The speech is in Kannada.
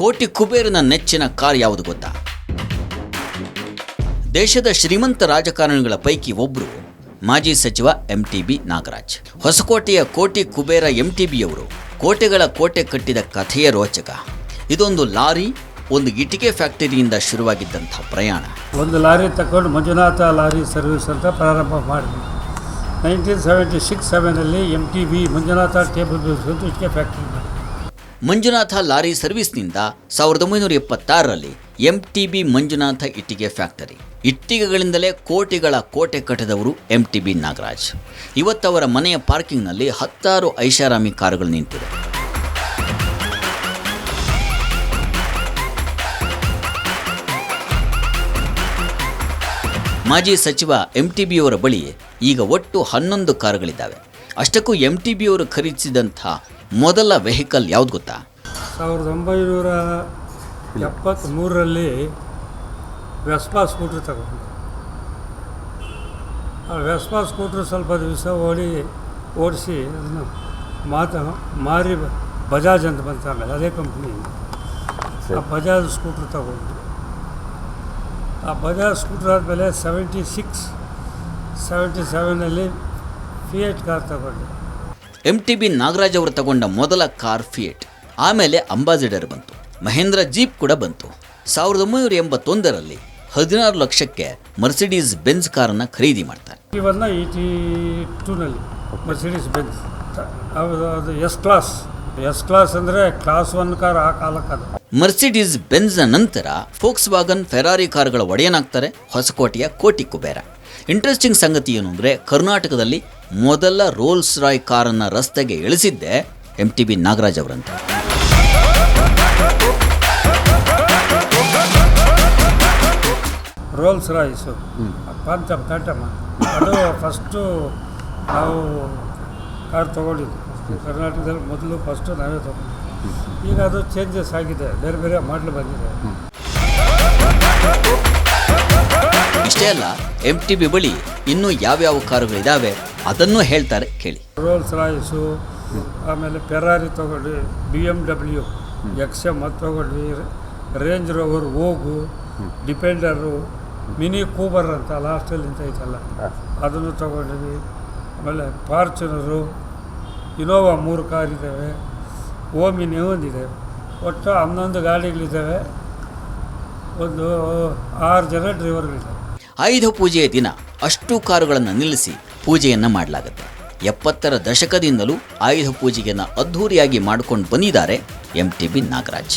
ಕೋಟಿ ಕುಬೇರನ ನೆಚ್ಚಿನ ಕಾರ್ ಯಾವುದು ಗೊತ್ತಾ? ದೇಶದ ಶ್ರೀಮಂತ ರಾಜಕಾರಣಿಗಳ ಪೈಕಿ ಒಬ್ಬರು ಮಾಜಿ ಸಚಿವ ಎಂ ಟಿ ಬಿ ನಾಗರಾಜ್. ಹೊಸಕೋಟೆಯ ಕೋಟಿ ಕುಬೇರ ಎಂ ಟಿ ಬಿಯವರು ಕೋಟೆಗಳ ಕೋಟೆ ಕಟ್ಟಿದ ಕಥೆಯ ರೋಚಕ. ಇದೊಂದು ಲಾರಿ, ಒಂದು ಇಟಿಕೆ ಫ್ಯಾಕ್ಟರಿಯಿಂದ ಶುರುವಾಗಿದ್ದಂಥ ಪ್ರಯಾಣ. ಒಂದು ಲಾರಿ ತಗೊಂಡು ಮಂಜುನಾಥ ಲಾರಿ ಸರ್ವಿಸ್ ಅಂತ ಪ್ರಾರಂಭ ಮಾಡಿದ್ವಿ nineteen seventy six, ಸೆವೆನಲ್ಲಿ M T B Manjunatha table ಇಟಿಕೆ factory Manjunatha lorry ಸರ್ವಿಸ್ನಿಂದ ಸಾವಿರದ ಒಂಬೈನೂರ ಎಪ್ಪತ್ತಾರರಲ್ಲಿ ಎಂ ಟಿ ಬಿ ಮಂಜುನಾಥ ಇಟ್ಟಿಗೆ ಫ್ಯಾಕ್ಟರಿ. ಇಟ್ಟಿಗೆಗಳಿಂದಲೇ ಕೋಟಿಗಳ ಕೋಟೆ ಕಟ್ಟದವರು ಎಂ ಟಿ ಬಿ ನಾಗರಾಜ್. ಇವತ್ತವರ ಮನೆಯ ಪಾರ್ಕಿಂಗ್ನಲ್ಲಿ ಹತ್ತಾರು ಐಷಾರಾಮಿ ಕಾರುಗಳು ನಿಂತಿದೆ ಮಾಜಿ ಸಚಿವ ಎಂ ಟಿ ಬಿಯವರ ಬಳಿ ಈಗ ಒಟ್ಟು ಹನ್ನೊಂದು ಕಾರುಗಳಿದ್ದಾವೆ. ಅಷ್ಟಕ್ಕೂ ಎಂ ಟಿ ಬಿಯವರು ಖರೀದಿಸಿದಂಥ ಮೊದಲ ವೆಹಿಕಲ್ ಯಾವ್ದು ಗೊತ್ತಾ? ಸಾವಿರದ ಒಂಬೈನೂರ ಎಪ್ಪತ್ತ್ಮೂರರಲ್ಲಿ ವೆಸ್ಪಾ ಸ್ಕೂಟ್ರ್ ತಗೊಂಡು ಆ ವೆಸ್ಪಾ ಸ್ಕೂಟ್ರ್ ಸ್ವಲ್ಪ ದಿವಸ ಓಡಿ ಓಡಿಸಿ ಅದನ್ನು ಮಾತ ಮಾರಿ ಬಜಾಜ್ ಅಂತ ಬಂತ ಆಮೇಲೆ ಅದೇ ಕಂಪ್ನಿ ಆ ಬಜಾಜ್ ಸ್ಕೂಟ್ರ್ ತಗೊಂಡು ಆ ಬಜಾಜ್ ಸ್ಕೂಟ್ರ್ ಆದಮೇಲೆ ಸೆವೆಂಟಿ ಸಿಕ್ಸ್ ಸೆವೆಂಟಿ ಸೆವೆನಲ್ಲಿ ಫಿಯೇಟ್ ಕಾರ್ ತಗೊಂಡೆ ಎಂ ಟಿ ಬಿ ನಾಗರಾಜ್ ಅವರು ತಗೊಂಡ ಮೊದಲ ಕಾರ್ ಫಿಯೇಟ್ ಆಮೇಲೆ ಅಂಬಾಸಿಡರ್ ಬಂತು. ಮಹೇಂದ್ರ ಜೀಪ್ ಕೂಡ ಬಂತು. ಸಾವಿರದ ಒಂಬೈನೂರ ಎಂಬತ್ತೊಂದರಲ್ಲಿ ಹದಿನಾರು ಲಕ್ಷಕ್ಕೆ ಮರ್ಸಿಡೀಸ್ ಬೆನ್ಸ್ ಕಾರನ್ನು ಖರೀದಿ ಮಾಡ್ತಾರೆ. ಇವನ್ನ ಇ ಟೂನಲ್ಲಿ ಮರ್ಸಿಡೀಸ್ ಬೆಂಜ್ ಅದು ಎಸ್ ಕ್ಲಾಸ್ ಎಸ್ ಕ್ಲಾಸ್ ಅಂದರೆ ಕ್ಲಾಸ್ ಒನ್ ಕಾರ್ ಆ ಕಾಲಕ್ಕೆ ಅದು ಮರ್ಸಿಡೀಸ್ ಬೆನ್ಸ್ನ ನಂತರ ಫೋಕ್ಸ್ ವಾಗನ್ ಫೆರಾರಿ ಕಾರ್ಗಳ ಒಡೆಯನಾಗ್ತಾರೆ. ಹೊಸಕೋಟೆಯ ಕೋಟಿ ಕುಬೇರ. ಇಂಟ್ರೆಸ್ಟಿಂಗ್ ಸಂಗತಿ ಏನು ಅಂದರೆ ಕರ್ನಾಟಕದಲ್ಲಿ ಮೊದಲ ರೋಲ್ಸ್ ರಾಯ್ ಕಾರನ್ನು ರಸ್ತೆಗೆ ಇಳಿಸಿದ್ದೆ ಎಂ ಟಿ ಬಿ ನಾಗರಾಜ್ ಅವರಂತ. ರೋಲ್ಸ್ ರಾಯ್ಸು ಪಂಚಮ್ ತಂಟಮ್ಮ ಅದು ಫಸ್ಟು ನಾವು ಕಾರ್ ತೊಗೊಂಡಿದ್ದು. ಕರ್ನಾಟಕದಲ್ಲಿ ಮೊದಲು ಫಸ್ಟು ನಾವೇ ತೊಗೊಂಡಿದ್ದು. ಈಗ ಅದು ಚೇಂಜಸ್ ಆಗಿದೆ. ಬೇರೆ ಬೇರೆ ಮಾಡಲು ಬಂದಿದೆ. ಇಷ್ಟೇ ಅಲ್ಲ ಎಂ ಟಿ ಬಿ ಬಳಿ ಇನ್ನೂ ಯಾವ್ಯಾವ ಕಾರುಗಳಿದ್ದಾವೆ ಅದನ್ನು ಹೇಳ್ತಾರೆ ಕೇಳಿ. ರೋಲ್ಸ್ ರಾಯ್ಸು ಆಮೇಲೆ ಫೆರಾರಿ ತೊಗೊಂಡ್ವಿ B M W X M ಅದು ತೊಗೊಂಡ್ವಿ ರೇಂಜ್ ರೋವರ್ ಓಗು ಡಿಪೆಂಡರು ಮಿನಿ ಕೂಬರ್ ಅಂತ ಲಾಸ್ಟಲ್ಲಿ ಐತಲ್ಲ ಅದನ್ನು ತೊಗೊಂಡಿದ್ವಿ ಆಮೇಲೆ ಫಾರ್ಚುನರು ಇನೋವಾ ಮೂರು ಕಾರ್ ಇದ್ದಾವೆ ಓಮಿನಿ ಒಂದಿದೆ ಒಟ್ಟು ಹನ್ನೊಂದು ಗಾಡಿಗಳಿದ್ದಾವೆ ಒಂದು ಆರು ಜನ ಡ್ರೈವರ್ಗಳಿದ್ದಾರೆ ಆಯುಧ ಪೂಜೆಯ ದಿನ ಅಷ್ಟು ಕಾರುಗಳನ್ನು ನಿಲ್ಲಿಸಿ ಪೂಜೆಯನ್ನು ಮಾಡಲಾಗುತ್ತೆ. ಎಪ್ಪತ್ತರ ದಶಕದಿಂದಲೂ ಆಯುಧ ಪೂಜೆಯನ್ನು ಅದ್ಧೂರಿಯಾಗಿ ಮಾಡಿಕೊಂಡು ಬಂದಿದ್ದಾರೆ M T B Nagaraj.